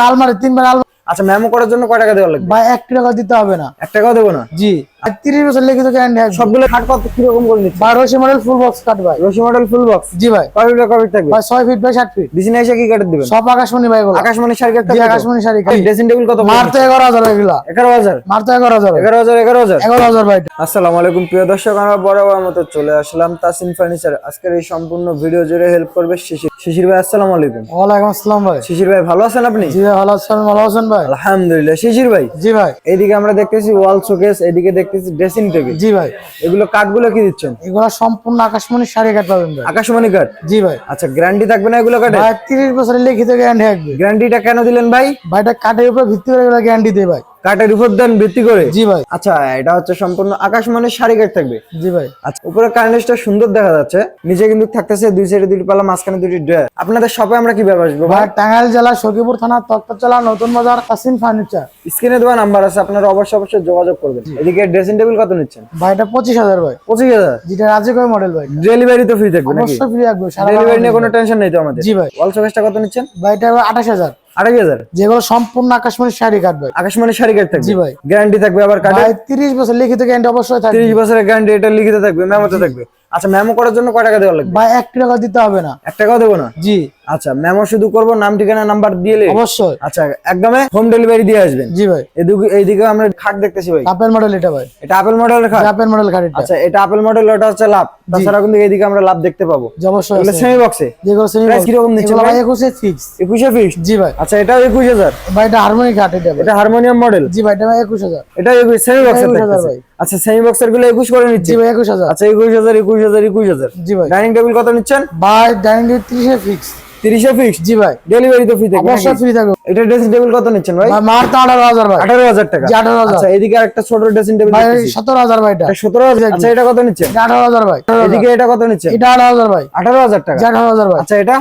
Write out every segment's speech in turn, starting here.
আলমারি তিনবার আলমারি আচ্ছা মেমো করার জন্য কয় টাকা দেওয়া লাগবে? ভাই এক টাকা দিতে হবে না। এক টাকাও দেবো না? জি আর তিরিশ বছর লিখিত গ্যারান্টি সব সবগুলো খাট কত কীরকম করে নিচ্ছে? মডেল ফুল বক্স কাট ভাই। রশি মডেল ফুল বক্স জি ভাই। কয় ফিট কয় ফিট থাকবে? ভাই ছয় ফিট বাই ষাট ফিট বিছানা এসে কি কাটে দিবেন? সব আকাশমণি ভাই গুলো আকাশমণি শাড়ি কাটতে জি আকাশমণি শাড়ি। ড্রেসিং টেবিল কত মারতো এগারো হাজার এগুলা। এগারো হাজার? মারতো এগারো হাজার। এগারো হাজার এগারো হাজার? এগারো হাজার ভাই। আসসালামু আলাইকুম প্রিয় দর্শক আমরা বরাবর মতো চলে আসলাম তাসিন ফার্নিচার। আজকের এই সম্পূর্ণ ভিডিও জুড়ে হেল্প করবে শিশির। শিশির ভাই আসসালামু আলাইকুম। ওয়ালাইকুম আসসালাম ভাই। শিশির ভাই ভালো আছেন আপনি? জি ভাই ভালো আছেন ভালো আছেন ভাই? আলহামদুলিল্লাহ। শিশির ভাই জি ভাই। এদিকে আমরা দেখতেছি ওয়াল শোকেস এদিকে দেখতেছি ড্রেসিং টেবিল জি ভাই। এগুলো কাঠগুলো কি দিচ্ছেন? এগুলা সম্পূর্ণ আকাশমণি কাঠ পাবেন ভাই। আকাশমণি কাঠ? জি ভাই। আচ্ছা গ্যারান্টি থাকবে না এগুলো কাঠে? ভাই তিরিশ বছরের লিখিত গ্যারান্টি থাকবে। গ্যারান্টিটা কেন দিলেন ভাই? ভাইটা কাঠের উপর ভিত্তি করে গ্যারান্টি দেয় ভাই। কাঠের উপর দেন ভিত্তি করে। জি ভাই। আচ্ছা এটা হচ্ছে সম্পূর্ণ আকাশমণির শাড়ি কাঠ থাকবে। জি ভাই। আচ্ছা উপরে কার্নেসটা সুন্দর দেখা যাচ্ছে। নিচে কিন্তু থাকতেছে দুই সাইডে দুটি পাল্লা মাঝখানে দুটি ড্রেস। আপনাদের শপে আমরা কীভাবে আসব ভাই? টাঙ্গাইল জেলা সখীপুর থানা তক্তচলা নতুন বাজার কাসিম ফার্নিচার। স্ক্রিনে দেওয়া নাম্বার আছে আপনারা অবশ্যই অবশ্যই যোগাযোগ করবেন। এদিকে ড্রেসিং টেবিল কত নিচ্ছেন? ভাইটা পঁচিশ হাজার ভাই। পঁচিশ হাজার? যেটা রাজি করে মডেল ভাই। ডেলিভারি তো ফ্রি থাকবে অবশ্যই ফ্রি সারা ডেলিভারি নিয়ে কোনো টেনশন নেই তো আমাদের। জি ভাই। ওয়াল শোকেসটা কত নিচ্ছেন? ভাইটা আঠাশ হাজার। আড়াই হাজার? যেগুলো সম্পূর্ণ আকাশমণি শাড়ি কাটবে আকাশমণি শাড়ি কাটতে থাকবে? জি ভাই। গ্যারান্টি থাকবে আবার কাটে তিরিশ বছর লিখিত গ্যারান্টি অবশ্যই থাকবে। তিরিশ বছরের গ্যারান্টি এটা লিখিত থাকবে মেমোতে থাকবে। আচ্ছা মেমো করার জন্য কয় টাকা দেওয়া লাগবে? ভাই এক টাকা দিতে হবে না। এক টাকাও দেবো না? জি। আচ্ছা মেমো শুধু করব নাম ঠিকানা নাম্বার দিয়ে অবশ্যই। আচ্ছা একদমে হোম ডেলিভারি দিয়ে আসবেন? জি ভাই। এদিকে এইদিকে আমরা খাট দেখতেছি ভাই। আপেল মডেল এটা ভাই। এটা আপেল মডেলের খাট? আপেল মডেল গাড়িটা আচ্ছা এটা আপেল মডেল ওটা হচ্ছে লাভ। তাছাড়া কিন্তু এইদিকে আমরা লাভ দেখতে পাবো। অবশ্যই আছে। সেমি বক্সে যেগুলো সেমি Price কীরকম নিচ্ছে এগুলো ভাই? ভাই একুশে ফিক্স একুশে ফিক্স জি ভাই। আচ্ছা একুশ হাজার? ভাই এটা হারমোনিক ঘাট এটা এটা হারমোনিয়াম মডেল জি ভাই এটা ভাই একুশ হাজার। এটা একুশ সেমি বক্সের 21,000 ভাই। আচ্ছা সেমি বক্সেরগুলো একুশ করে নিচ্ছে। জি ভাই একুশ হাজার। আচ্ছা একুশ হাজার একুশ হাজার একুশ হাজার। জি ভাই। ডাইনিং টেবিল কত নিচ্ছেন? ভাই ডাইনিং টেবিল তিরিশে ফিক্স তিরিশে ফিক্স জি ভাই ডেলিভারি তো ফ্রি থাকবে অবশ্যই ফ্রি থাকবে। এটা ড্রেসিং টেবিল কত নিচ্ছেন ভাই? মার তো আঠারো হাজার ভাই। আঠারো হাজার টাকা? জি, 18,000 আচ্ছা এদিকে আরেকটা ছোট ড্রেসিং টেবিল ভাই সতেরো হাজার ভাই এটা। সতেরো হাজার? আচ্ছা এটা কত নিচ্ছেন? এটা আঠারো হাজার। ভাই এদিকে এটা কত নিচ্ছেন? এটা আঠারো হাজার ভাই। আঠারো হাজার টাকা? এটা আঠারো হাজার ভাই। আচ্ছা এটা?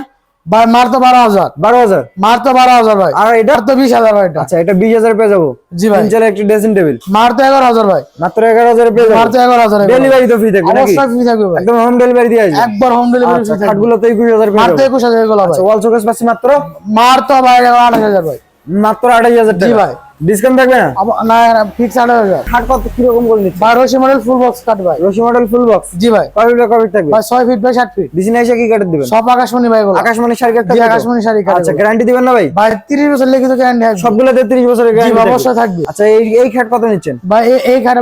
ভাই মার তো বারো হাজার। বারো হাজার? মার তো বারো হাজার ভাই। আর এটা? তো বিশ হাজার ভাই আচ্ছা এটা বিশ হাজার পেয়ে যাব। জি ভাই। তিন একটি ড্রেসিং টেবিল মার তো এগারো হাজার ভাই। মাত্র এগারো হাজার পেয়ে যাব। তো এগারো হাজার ডেলিভারি তো ফ্রি থাকবে অবশ্যই ফ্রি থাকবে একদম হোম ডেলিভারি দিয়ে আসবে। একবার হোম ডেলিভারি ফ্রি থাকবে। গুলো তো একুশ হাজার পেয়ে মার তো একুশ হাজার এগুলো ভাই আচ্ছা ওয়াল শোকেস পাচ্ছি মাত্র? মার তো ভাই আঠাশ হাজার ভাই। মাত্র আড়াই হাজার জি ভাই। ডিসকাউন্ট থাকবে না? না ফিক্স আঠাশ হাজার। খাট কত? কীরকম করে নিচ্ছে? ভাই রশি মডেল ফুল বক্স কাট ভাই। রশি মডেল ফুল বক্স জি ভাই। কয় ফিট কয় ফিট থাকবে? ভাই ছয় ফিট বাই ষাট ফিট বিছানা এসে কি কাটে দিবেন? সব আকাশমণি ভাই গুলো আকাশমণি শাড়ি কাটতে জি আকাশমণি শাড়ি কাট আচ্ছা গ্যারান্টি দিবেন না ভাই? ভাই তিরিশ বছর লিখিত গ্যারান্টি থাকবে সবগুলোতে 30 বছরের গ্যারান্টি অবশ্যই থাকবে। আচ্ছা এই এই খাট কত নিচ্ছেন? ভাই এই- খাটে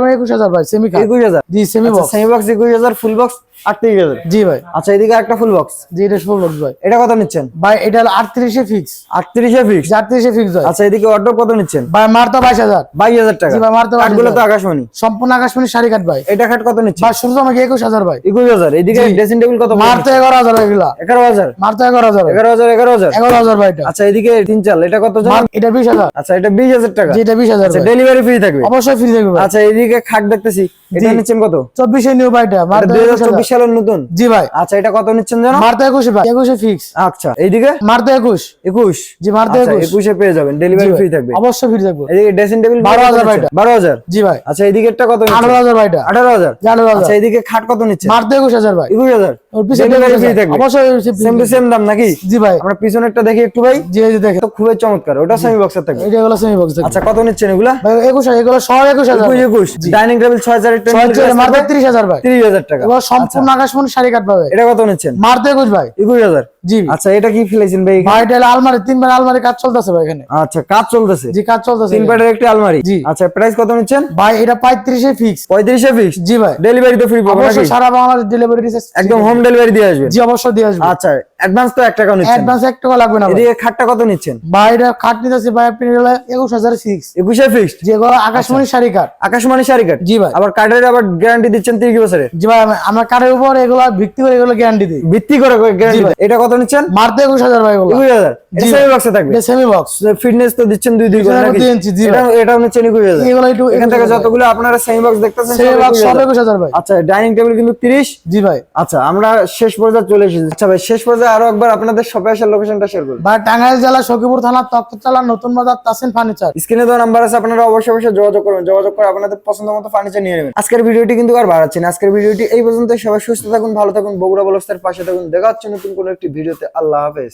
ভাই সেমি খাট 21000 জি semi box semi box 21000 full box 38000 জি ভাই। আচ্ছা এদিকে একটা ফুল বক্স জি এটা ফুল বক্স ভাই। এটা কত নিচ্ছেন? ভাই এটা হলো আটত্রিশে ফিক্স 38 এ ফিক্স আটত্রিশে ফিক্স ভাই আচ্ছা এদিকে অর্ডার কত নিচ্ছেন? ভাই মার তো বাইশ হাজার। 22000 টাকা। ভাই, মারতে পারছি কাঠগুলো তো আকাশমণি। সম্পূর্ণ আকাশমণি শাড়ি কাট ভাই। এটা খাট কত নিচ্ছেন ভাই শুরু আমাকে একুশ হাজার ভাই। 21000 এদিকে ড্রেসিং টেবিল কত মার তো এগারো হাজার এগুলা। 11000 মার তো এগারো হাজার। 11000 11000 এগারো হাজার। ভাই আচ্ছা এদিকে তিন চাল। এটা কত এটা বিশ হাজার। আচ্ছা এটা 20000 টাকা। এটা বিশ হাজার আচ্ছা ডেলিভারি ফ্রি থাকবে। অবশ্যই ফ্রি থাকবে আচ্ছা এদিকে খাট দেখতেছি। এটা নিচ্ছেন কত? চব্বিশে নিউ মার এটা তো হাজার। 2024 সালের নতুন? জি ভাই। আচ্ছা এটা কত নিচ্ছেন জানো? মার তো একুশে ভাই। একুশে ফিক্স আচ্ছা এইদিকে? মার তো একুশ। একুশ? জি মার তো আচ্ছা একুশ। একুশে পেয়ে যাবেন। ডেলিভারি ফ্রি থাকবে। অবশ্যই ফ্রি থাকবে। এদিকে ড্রেসিং টেবিল 12,000 ভাইটা। বারো হাজার? জি ভাই। আচ্ছা এদিকেরটা কত আঠারো হাজার ভাইটা। আঠারো হাজার? জি, আঠারো হাজার। আচ্ছা এদিকে খাট কত নিচ্ছে? একুশ হাজার ভাই। একুশ হাজার? ওর পিছনে ফ্রি থাকবে। অবশ্যই সেম সেম দাম নাকি? জি ভাই। আমরা পিছনেরটা দেখি একটু ভাই। জি এই যে দেখেন। তো খুবই চমৎকার। ওটা সেমি বক্সের থাকবে। এটা এগুলো সেমি বক্স আচ্ছা কত নিচ্ছেন এগুলা? ভাই সব ডাইনিং টেবিল ভাই। টাকা। এগুলো সম্পূর্ণ আকাশমণি শাড়ি কাট পাবে। এটা কত নিচ্ছেন? মার তো একুশ ভাই। একুশ হাজার। জি। আচ্ছা এটা কি ফেলেছেন ভাই? ভাই এটা আলমারি তিনবার আলমারি কাজ চলতেছে ভাই এখানে। আচ্ছা কাজ চলতেছে? জি কাজ চলতেছে তিন পাটের একটি আলমারি? জি। আচ্ছা প্রাইস কত নিচ্ছেন? ভাই এটা পঁয়ত্রিশে ফিক্স পঁয়ত্রিশে ফিক্স জি ভাই। ডেলিভারি তো ফ্রি পাবো অবশ্যই নাকি? সারা বাংলাদেশ ডেলিভারি একদম হোম ডেলিভারি দিয়ে আসবে। জি অবশ্যই দিয়ে আসবে। আচ্ছা অ্যাডভান্স তো এক টাকা নিচ্ছেন অ্যাডভান্স এক টাকা লাগবে না ভাই। খাটটা কত নিচ্ছেন? ভাই এটা খাট নিতেছি ভাই আপনি হলো একুশ হাজার ফিক্স একুশে ফিক্সড যেগুলো আকাশমণি শাড়ি কাট আকাশমণি শাড়ি কাট জি ভাই। আবার আবার গ্যারান্টি দিচ্ছেন তিরিশ বছরের? জি ভাই আমরা উপর এগুলো ভিত্তি করে এগুলো গ্যারান্টি দিই। ভিত্তি করে গ্যারান্টি এটা কত নিচ্ছেন? মারতে একুশ হাজার ভাই এগুলো। একুশ হাজার। এটা জি। সেমি বক্সে থাকবে? এটা সেমি বক্স ফিটনেস তো দিচ্ছেন দুই দুই করে নাকি? এটা এটাও নিচ্ছেন একুশ হাজার। এগুলো একটু এখান থেকে যতগুলো আপনারা সেমি বক্স দেখতেছেন সেমি বক্স 21,000 সব একুশ হাজার ভাই। আচ্ছা ডাইনিং টেবিল কিন্তু তিরিশ। জি ভাই। আচ্ছা আমরা শেষ পর্যায়ে চলে এসেছি। আচ্ছা ভাই শেষ পর্যায়ে আরও একবার আপনাদের শপে আসার লোকেশনটা শেয়ার করুন। বা টাঙ্গাইল জেলা সখীপুর থানা তক্ততলা নতুন বাজার তাসিন ফার্নিচার স্ক্রিনে দেওয়া নাম্বার আছে আপনারা অবশ্যই অবশ্যই যোগাযোগ করবেন যোগাযোগ করে আপনাদের পছন্দ মতো ফার্নিচার নিয়ে নেবেন। আজকের ভিডিওটি কিন্তু আর বাড়াচ্ছি না। আজকের ভিডিওটি এই পর্যন্ত সবাই সুস্থ থাকুন ভালো থাকুন বগুড়া বলস্তার পাশে থাকুন। দেখা হচ্ছে নতুন কোনো একটি ভিডিওতে আল্লাহ হাফেজ।